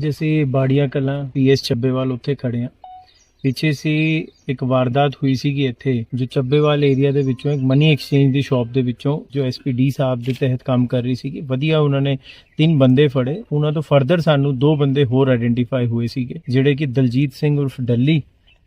ਅੱਜ ਅਸੀਂ ਬਾੜੀਆਂ ਕਲਾਂ, ਪੀਐਸ ਚੱਬੇਵਾਲ ਉੱਥੇ ਖੜੇ ਹਾਂ। ਪਿੱਛੇ ਸੀ ਇੱਕ ਵਾਰਦਾਤ ਹੋਈ ਸੀਗੀ ਇੱਥੇ, ਜੋ ਚੱਬੇਵਾਲ ਏਰੀਆ ਦੇ ਵਿੱਚੋਂ ਇੱਕ ਮਨੀ ਐਕਸਚੇਂਜ ਦੀ ਸ਼ਾਪ ਦੇ ਵਿੱਚੋਂ ਜੋ ਐਸਪੀਡੀ ਸਾਹਿਬ ਦੇ ਤਹਿਤ ਕੰਮ ਕਰ ਰਹੀ ਸੀਗੀ। ਵਧੀਆ ਉਹਨਾਂ ਨੇ ਤਿੰਨ ਬੰਦੇ ਫੜੇ। ਉਹਨਾਂ ਤੋਂ ਫਰਦਰ ਸਾਨੂੰ ਦੋ ਬੰਦੇ ਹੋਰ ਆਇਡੈਂਟੀਫਾਈ ਹੋਏ ਸੀਗੇ, ਜਿਹੜੇ ਕਿ ਦਲਜੀਤ ਸਿੰਘ ਉਰਫ ਡੱਲੀ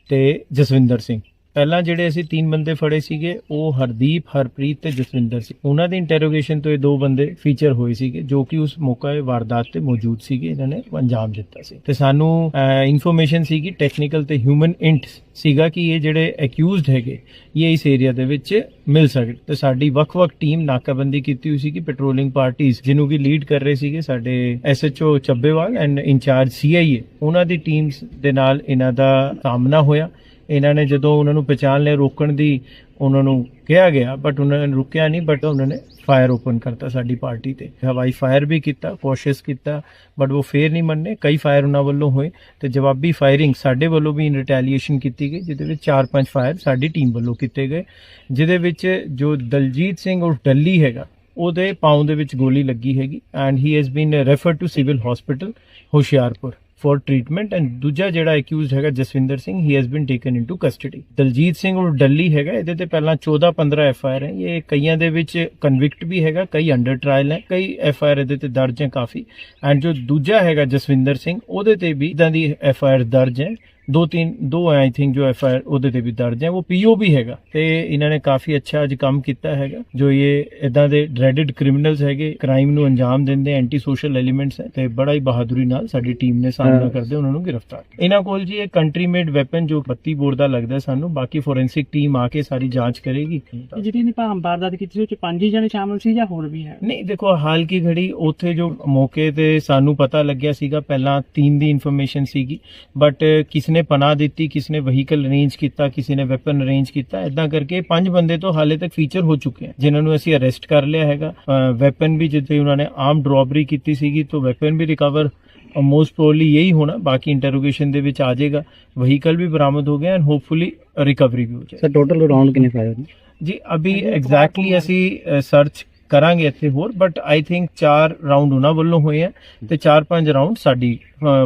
ਤੇ ਜਸਵਿੰਦਰ ਸਿੰਘ। ਪਹਿਲਾਂ ਜਿਹੜੇ ਅਸੀਂ ਤਿੰਨ ਬੰਦੇ ਫੜੇ ਸੀਗੇ, ਉਹ ਹਰਦੀਪ, ਹਰਪ੍ਰੀਤ ਤੇ ਜਸਵਿੰਦਰ ਸੀ। ਉਹਨਾਂ ਦੀ ਇੰਟਰੋਗੇਸ਼ਨ ਤੋਂ ਇਹ ਦੋ ਬੰਦੇ ਫੀਚਰ ਹੋਏ ਸੀਗੇ, ਜੋ ਕਿ ਉਸ ਮੌਕੇ ਵਾਰਦਾਤ ਤੇ ਮੌਜੂਦ ਸੀਗੇ, ਇਹਨਾਂ ਨੇ ਅੰਜਾਮ ਦਿੱਤਾ ਸੀ। ਤੇ ਸਾਨੂੰ ਇਨਫੋਰਮੇਸ਼ਨ ਸੀਗੀ ਟੈਕਨੀਕਲ ਤੇ ਹਿਊਮਨ ਇੰਟ ਸੀਗਾ ਕਿ ਇਹ ਜਿਹੜੇ ਅਕਿਊਜ਼ਡ ਹੈਗੇ, ਇਹ ਇਸ ਏਰੀਆ ਦੇ ਵਿੱਚ ਮਿਲ ਸਕਣ ਤੇ ਸਾਡੀ ਵੱਖ-ਵੱਖ ਟੀਮ ਨਾਕਾਬੰਦੀ ਕੀਤੀ ਹੋਈ ਸੀ ਕਿ ਪੈਟਰੋਲਿੰਗ ਪਾਰਟੀਆਂ ਜਿਹਨੂੰ ਕਿ ਲੀਡ ਕਰ ਰਹੇ ਸੀਗੇ ਸਾਡੇ SHO Chabbewal and incharge CIA ਉਹਨਾਂ ਦੀ ਟੀਮਸ ਦੇ ਨਾਲ ਇਹਨਾਂ ਦਾ ਸਾਹਮਣਾ ਹੋਇਆ। ਇਹਨਾਂ ਨੇ ਜਦੋਂ ਉਹਨਾਂ ਨੂੰ ਪਛਾਣ ਲਿਆ, ਰੋਕਣ ਦੀ ਉਹਨਾਂ ਨੂੰ ਕਿਹਾ ਗਿਆ ਬਟ ਉਹਨਾਂ ਨੇ ਰੁਕਿਆ ਨਹੀਂ ਬਟ ਉਹਨਾਂ ਨੇ ਫਾਇਰ ਓਪਨ ਕਰਤਾ ਸਾਡੀ ਪਾਰਟੀ ਤੇ। ਹਵਾਈ ਫਾਇਰ ਵੀ ਕੀਤਾ ਕੋਸ਼ਿਸ਼ ਕੀਤਾ ਬਟ ਉਹ ਫੇਰ ਨਹੀਂ ਮੰਨੇ। ਕਈ ਫਾਇਰ ਉਹਨਾਂ ਵੱਲੋਂ ਹੋਏ ਤੇ ਜਵਾਬੀ ਫਾਇਰਿੰਗ ਸਾਡੇ ਵੱਲੋਂ ਵੀ ਇਨ ਰਿਟੈਲੀਏਸ਼ਨ ਕੀਤੀ ਗਈ, ਜਿਹਦੇ ਵਿੱਚ 4-5 ਫਾਇਰ ਸਾਡੀ ਟੀਮ ਵੱਲੋਂ ਕੀਤੇ ਗਏ, ਜਿਹਦੇ ਵਿੱਚ ਜੋ ਦਲਜੀਤ ਸਿੰਘ ਉਹ ਡੱਲੀ ਹੈਗਾ, ਉਹਦੇ ਪਾਉਂ ਦੇ ਵਿੱਚ ਗੋਲੀ ਲੱਗੀ ਹੈਗੀ and he has been referred to civil hospital Hoshiarpur. For treatment and ਦੂਜਾ ਜਿਹੜਾ ਅਕਿਊਜ਼ਡ ਹੈਗਾ Jaswinder Singh he has been taken into custody Daljit Singh ਉਹ ਡੱਲੀ ਹੈਗਾ, ਇਹਦੇ ਤੇ ਪਹਿਲਾਂ 14 15 ਐਫ ਆਈ ਆਰ ਹੈ। ਇਹ ਕਈਆਂ ਦੇ ਵਿੱਚ ਕਨਵਿਕਟ ਵੀ ਹੈਗਾ, ਕਈ ਅੰਡਰ ਟ੍ਰਾਇਲ ਹੈ, ਕਈ ਐਫ ਆਈ ਆਰ ਇਹਦੇ ਤੇ ਦਰਜ ਹੈ ਕਾਫੀ। ਐਂਡ ਜੋ ਦੂਜਾ ਹੈਗਾ ਜਸਵਿੰਦਰ ਸਿੰਘ, ਉਹਦੇ ਤੇ ਵੀ ਇਦਾਂ ਦੀ ਐਫ ਆਈ ਆਰ ਦਰਜ ਹੈ। ਦੋ ਤਿੰਨ ਦੋ ਆਈ ਥਿੰਕ ਜੋ ਐਫ ਆਈ ਆਰ ਉਹਦੇ ਤੇ ਵੀ ਦਰਜ ਹੈ ਉਹ ਪੀਓ ਵੀ ਹੈਗਾ ਤੇ ਇਹਨਾਂ ਨੇ ਕਾਫੀ ਅੱਛਾ ਅੱਜ ਕੰਮ ਕੀਤਾ ਹੈਗਾ ਜੋ ਇਹ ਇਦਾਂ ਦੇ ਡਰੈਡਡ ਕ੍ਰਿਮੀਨਲਸ ਹੈਗੇ ਕ੍ਰਾਈਮ ਨੂੰ ਅੰਜਾਮ ਦਿੰਦੇ ਐਂਟੀ ਸੋਸ਼ਲ ਐਲੀਮੈਂਟਸ ਹੈ ਤੇ ਬੜਾ ਹੀ ਬਹਾਦਰੀ ਨਾਲ ਸਾਡੀ ਟੀਮ ਨੇ ਸਾਹਮਣਾ। ਕਰਦੇ ਉਹਨਾਂ ਨੂੰ ਗ੍ਰਿਫਤਾਰ। ਇਹਨਾਂ ਕੋਲ ਜੀ ਇਹ ਕੰਟਰੀ ਮੇਡ ਵੈਪਨ ਜੋ 32 ਬੋਰ ਦਾ ਲੱਗਦਾ ਸਾਨੂੰ ਬਾਕੀ ਫੋਰੈਂਸਿਕ ਟੀਮ ਆ ਕੇ ਸਾਰੀ ਜਾਂਚ ਕਰੇਗੀ ਜਿਹੜੀ ਇਹਨੇ ਭਾਮ ਵਾਰਦਾਤ ਕੀਤੀ ਸੀ ਉਹ ਚ ਪੰਜ ਹੀ ਜਣੇ ਸ਼ਾਮਲ ਸੀ ਜਾਂ ਹੋਰ ਵੀ ਹੈ ਨਹੀਂ ਦੇਖੋ ਹਾਲ ਕੀ ਘੜੀ ਉੱਥੇ ਜੋ ਮੌਕੇ ਤੇ ਸਾਨੂੰ ਪਤਾ ਲੱਗਿਆ ਸੀਗਾ ਪਹਿਲਾਂ ਤਿੰਨ ਦੀ ਇਨਫੋਰਮੇਸ਼ਨ ਸੀਗੀ ਬਟ ਕਿਸ ਨੇ ਪਨਾਹ ਦਿੱਤੀ ਕਿਸ ਨੇ ਵਹੀਕਲ ਅਰੇਂਜ ਕੀਤਾ ਕਿਸੇ ਨੇ ਵੈਪਨ ਅਰੇਂਜ ਕੀਤਾ ਇਦਾਂ ਕਰਕੇ ਪੰਜ ਬੰਦੇ ਤੋਂ ਹਾਲੇ ਤੱਕ ਫੀਚਰ ਹੋ ਚੁੱਕੇ ਹਨ ਜਿਨ੍ਹਾਂ ਨੂੰ ਅਸੀਂ ਅਰੈਸਟ ਕਰ ਲਿਆ ਹੈਗਾ। ਵੈਪਨ ਵੀ ਜਿੱਥੇ ਉਹਨਾਂ ਨੇ ਆਰਮਡ ਰੋਬਰੀ ਕੀਤੀ ਸੀਗੀ ਤਾਂ ਵੈਪਨ ਵੀ ਰਿਕਵਰ ਮੋਸਟ ਪ੍ਰੋਬਬਲੀ ਯਹੀ ਹੋਣਾ ਬਾਕੀ ਇੰਟਰੋਗੇਸ਼ਨ ਦੇ ਵਿੱਚ ਆ ਜਾਏਗਾ। ਵਹੀਕਲ ਵੀ ਬਰਾਮਦ ਹੋ ਗਿਆ ਐਂਡ ਹੋਪਫੁਲੀ ਰਿਕਵਰੀ ਵੀ ਹੋ ਜਾਏਗੀ। ਸਰ ਟੋਟਲ ਰਾਉਂਡ ਕਿੰਨੇ ਫਾਇਰ ਜੀ ਅਭੀ ਐਗਜ਼ੈਕਟਲੀ ਅਸੀਂ ਸਰਚ ਕਰਾਂਗੇ ਇੱਥੇ ਹੋਰ ਬਟ ਆਈ ਥਿੰਕ 4 ਰਾਉਂਡ ਉਹਨਾਂ ਵੱਲੋਂ ਹੋਏ ਆ ਤੇ 4-5 ਰਾਉਂਡ ਸਾਡੀ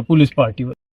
ਪੁਲਿਸ ਪਾਰਟੀ ਵੱਲੋਂ।